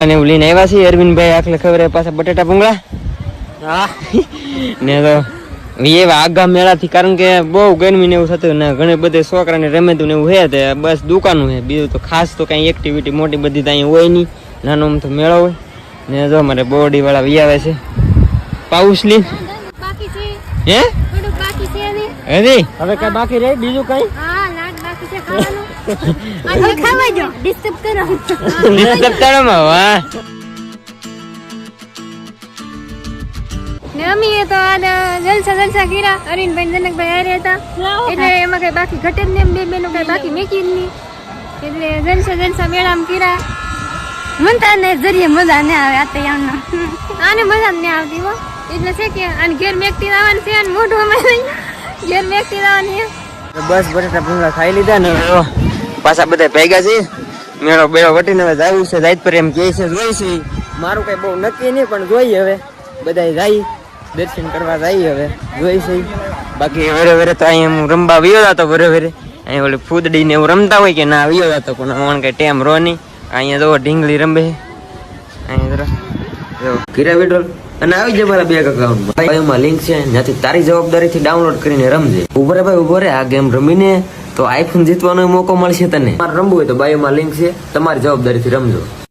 અને લઈને આવ્યા છીએ અરવિંદભાઈ આખલે ખબર પાછા બટેટા ભૂંગળા. ને તો એવા આગા મેળાથી કારણ કે બહુ ગરમી ને એવું થતું ને ઘણી બધી છોકરાને રમેતું ને એવું હે તે બસ દુકાનું છે બીજું તો ખાસ તો કઈ એક્ટિવિટી મોટી બધી તો અહીંયા હોય નહીં નાનો તો મેળો હોય. ને જો મારે બોડી વાળા વી આવે છે. પાઉસલી હે? અરે બાકી છે ને? હરી હવે કઈ બાકી રહે? બીજું કઈ? હા લાડ બાકી છે ખાવાનું આજે ખાવા જો ડિસ્ટર્બ કરો. વાહ. ને અમે તો આના જલસા જલસા કર્યા. અરીનભાઈ જનકભાઈ હારે હતા. એટલે એમાં કઈ બાકી ઘટે જ ને એમ બે બેનું કઈ બાકી મેકી જ નહીં. એટલે જલસા જલસા મેળામાં કર્યા. મનતા ને જરીએ મજા ને આવે આ તૈયાર આને મજા ને નહીં આવતી હો. એટલે છે કે આને ઘેર મેકતી આવવાનું છે અને મોઢું અમે ઘેર મેકતી આવવાની બસ બટાટા ભૂંગળા ખાઈ લીધા ને પાછા બધા ભેગા છે મેળો બેળો વટીને હવે જવું છે. જાય પર એમ કહે છે, જોઈ છે. મારું કઈ બહુ નક્કી નહીં, પણ જોઈએ હવે. બધા જાય. દર્શન કરવા જાય હવે. જોઈ છે. બાકી વરે વરે તો અહીંયા હું રમવા વિયો હતો વરે વરે અહીં ઓલી ફૂદડી ને એવું રમતા હોય કે ના વિયો હતો પણ મને કઈ ટેમ રો નહીં. અહીંયા જો ઢીંગલી રમે અહીંયા જરા. જો કિરા અને આવી જાય મારા બેંક અકાઉન્ટમાં એમાં લિંક છે. જ્યાંથી તારી જવાબદારીથી ડાઉનલોડ કરીને રમજે. ઉભરે ભાઈ ઉભરે આ ગેમ રમીને તો આઈફોન જીતવાનો મોકો મળશે તને. તમારે રમવું હોય તો બાયોમાં લિંક છે. તમારી જવાબદારીથી રમજો.